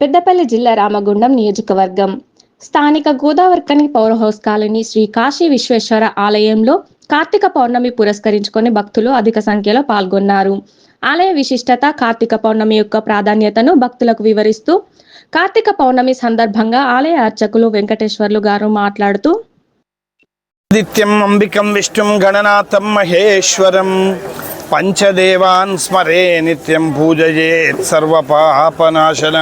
పెద్దపల్లి జిల్లా రామగుండం నియోజకవర్గం. స్థానిక Godavarikhani power house colony Sri Kashi Vishweshwara ఆలయంలో కార్తీక పౌర్ణమి పురస్కరించుకొని భక్తులు అధిక సంఖ్యలో పాల్గొన్నారు. ఆలయ విశిష్టత కార్తీక పౌర్ణమి యొక్క ప్రాధాన్యతను భక్తులకు వివరిస్తూ కార్తీక పౌర్ణమి సందర్భంగా ఆలయ అర్చకులు వెంకటేశ్వర్లు గారు మాట్లాడుతూ ఆదిత్యం అంబికం విష్ణుం గణనాథం మహేశ్వరం. పంచదేవాన్ స్మరే నిత్యం పూజయేత్ సర్వపాపనాశన.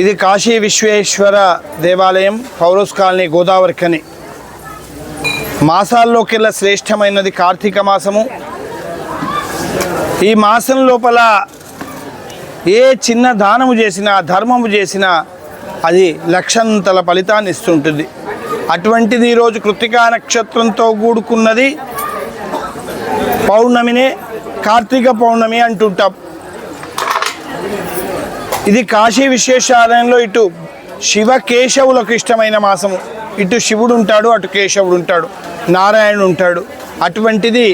ఇది కాశీ విశ్వేశ్వర దేవాలయం పౌరస్ కాలనీ గోదావరికని మాసాల్లోకెల్లా శ్రేష్టమైనది కార్తీక మాసము. ఈ మాసం లోపల ఏ చిన్న దానము చేసినా ధర్మము చేసినా అది లక్షంతల ఫలితాన్ని ఇస్తుంటుంది. అటువంటిది ఈరోజు కృతికా నక్షత్రంతో కూడుకున్నది పౌర్ణమినే కార్తీక పౌర్ణమి అంటుంటాం. ఇది కాశీ విశ్వేశ్వరాలయంలో ఇటు శివ కేశవులకు ఇష్టమైన మాసము. ఇటు శివుడు ఉంటాడు అటు కేశవుడు ఉంటాడు నారాయణుడు ఉంటాడు అటువంటిది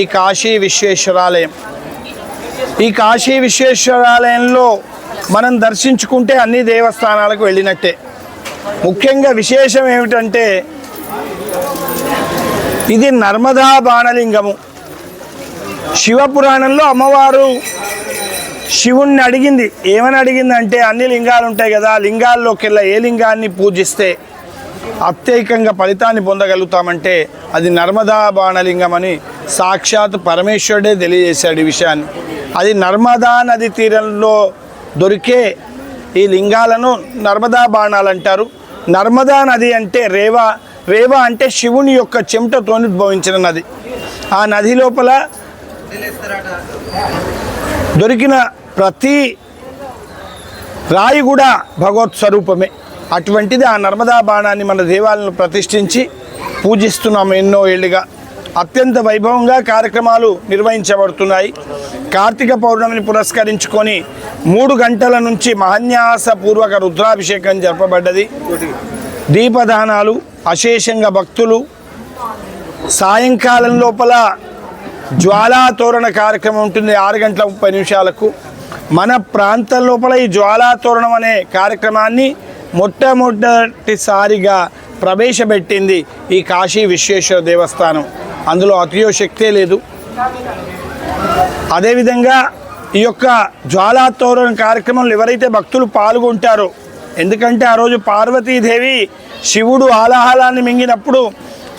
ఈ కాశీ విశ్వేశ్వరాలయం ఈ కాశీ విశ్వేశ్వరాలయంలో మనం దర్శించుకుంటే అన్ని దేవస్థానాలకు వెళ్ళినట్టే. ముఖ్యంగా విశేషం ఏమిటంటే ఇది నర్మదా బాణలింగము. శివపురాణంలో అమ్మవారు శివుణ్ణి అడిగింది. ఏమని అడిగిందంటే అన్ని లింగాలు ఉంటాయి కదా లింగాల్లోకెల్లా ఏ లింగాన్ని పూజిస్తే అత్యధికంగా ఫలితాన్ని పొందగలుగుతామంటే అది నర్మదా బాణలింగం అని సాక్షాత్ పరమేశ్వరుడే తెలియజేశాడు ఈ విషయాన్ని. అది నర్మదా నది తీరంలో దొరికే ఈ లింగాలను నర్మదా బాణాలు అంటారు. నర్మదా నది అంటే రేవ. రేవ అంటే శివుని యొక్క చెమటతోని ఉద్భవించిన నది. ఆ నది లోపల దొరికిన ప్రతి రాయి కూడా భగవత్ స్వరూపమే. అటువంటిది ఆ నర్మదా బాణాన్ని మన దేవాలను ప్రతిష్ఠించి పూజిస్తున్నాము ఎన్నో ఏళ్ళుగా అత్యంత వైభవంగా కార్యక్రమాలు నిర్వహించబడుతున్నాయి. కార్తీక పౌర్ణమిని పురస్కరించుకొని మూడు గంటల నుంచి మహన్యాసపూర్వక రుద్రాభిషేకం జరపబడ్డది. దీపదానాలు అశేషంగా భక్తులు సాయంకాలం లోపల జ్వాలా తోరణ కార్యక్రమం ఉంటుంది ఆరు గంటల ముప్పై నిమిషాలకు. మన ప్రాంతం లోపల ఈ జ్వాలా తోరణం అనే కార్యక్రమాన్ని మొట్టమొదటిసారిగా ప్రవేశపెట్టింది ఈ కాశీ విశ్వేశ్వర దేవస్థానం. అందులో అతియోశక్తే లేదు. అదేవిధంగా ఈ యొక్క జ్వాలా తోరణ కార్యక్రమంలో ఎవరైతే భక్తులు పాల్గొంటారో ఎందుకంటే ఆ రోజు పార్వతీదేవి శివుడు ఆలాహలాన్ని మింగినప్పుడు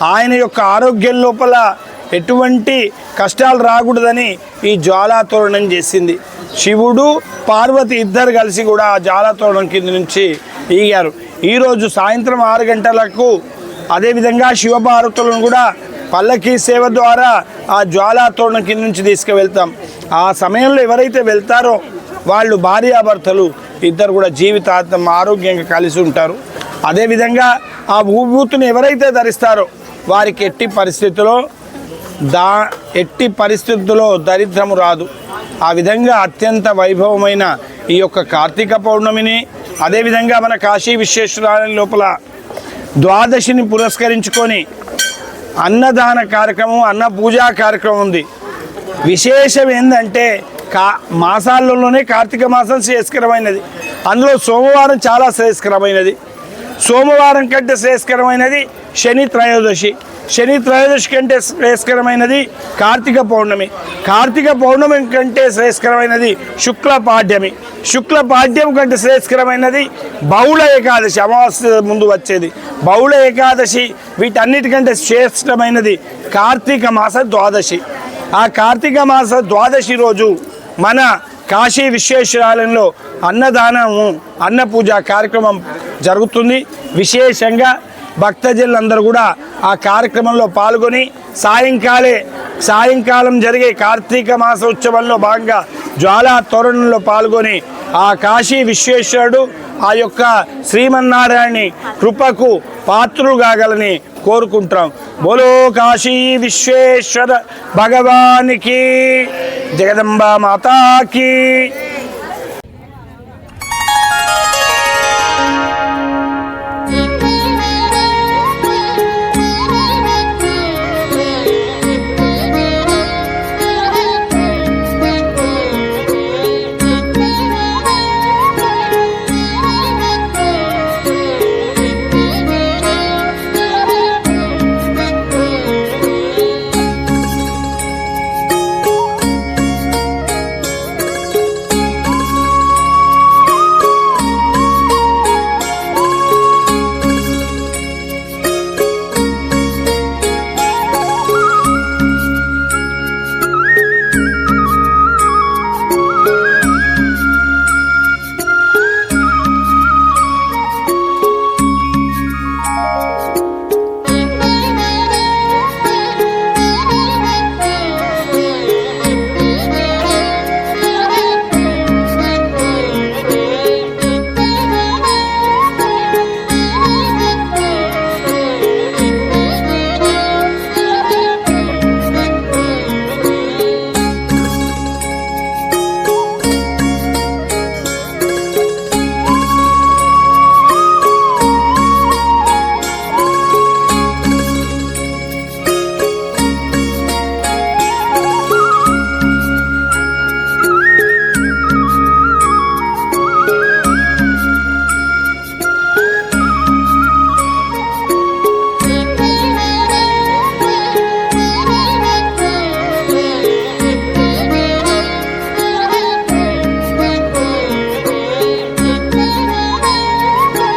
ఆయన యొక్క ఆరోగ్యం లోపల ఎటువంటి కష్టాలు రాకూడదని ఈ జ్వాలాతోరణం చేసింది. శివుడు పార్వతి ఇద్దరు కలిసి కూడా ఆ జ్వాలాతోరణం కింద నుంచి ఈగారు. ఈరోజు సాయంత్రం ఆరు గంటలకు అదేవిధంగా శివపార్వతులను కూడా పల్లకి సేవ ద్వారా ఆ జ్వాలాతోరణం కింద నుంచి తీసుకువెళ్తాం. ఆ సమయంలో ఎవరైతే వెళ్తారో వాళ్ళు భార్యాభర్తలు ఇద్దరు కూడా జీవితాంతం ఆరోగ్యంగా కలిసి ఉంటారు. అదేవిధంగా ఆ భూభూతిని ఎవరైతే ధరిస్తారో వారికి ఎట్టి పరిస్థితిలో దా ఎట్టి పరిస్థితుల్లో దరిద్రము రాదు. ఆ విధంగా అత్యంత వైభవమైన ఈ యొక్క కార్తీక పౌర్ణమిని అదేవిధంగా మన కాశీ విశ్వేశ్వరాలయం లోపల ద్వాదశిని పురస్కరించుకొని అన్నదాన కార్యక్రమం అన్న పూజా కార్యక్రమం ఉంది. విశేషం ఏంటంటే కా మాసాల్లోనే కార్తీక మాసం శ్రేయస్కరమైనది. అందులో సోమవారం చాలా శ్రేయస్కరమైనది. సోమవారం కంటే శ్రేయస్కరమైనది. శని త్రయోదశి. శని త్రయోదశి కంటే శ్రేయస్కరమైనది కార్తీక పౌర్ణమి. కార్తీక పౌర్ణమి కంటే శ్రేయస్కరమైనది శుక్ల పాడ్యమి. శుక్ల పాడ్యం కంటే శ్రేయస్కరమైనది బహుళ ఏకాదశి అమావాస్య ముందు వచ్చేది. బహుళ ఏకాదశి వీటన్నిటికంటే శ్రేష్టమైనది కార్తీక మాస ద్వాదశి. ఆ కార్తీక మాస ద్వాదశి రోజు మన కాశీ విశ్వేశ్వరాలయంలో అన్నదానము అన్నపూజ కార్యక్రమం జరుగుతుంది. విశేషంగా భక్తజనులందరూ కూడా ఆ కార్యక్రమంలో పాల్గొని సాయంకాలే సాయంకాలం జరిగే కార్తీక మాస ఉత్సవంలో భాగంగా జ్వాలా తోరణంలో పాల్గొని ఆ కాశీ విశ్వేశ్వరుడు ఆ యొక్క శ్రీమన్నారాయణి కృపకు పాత్రులు కాగలని కోరుకుంటాం బోలో కాశీ విశ్వేశ్వర భగవానికి జగదంబ మాతాకి.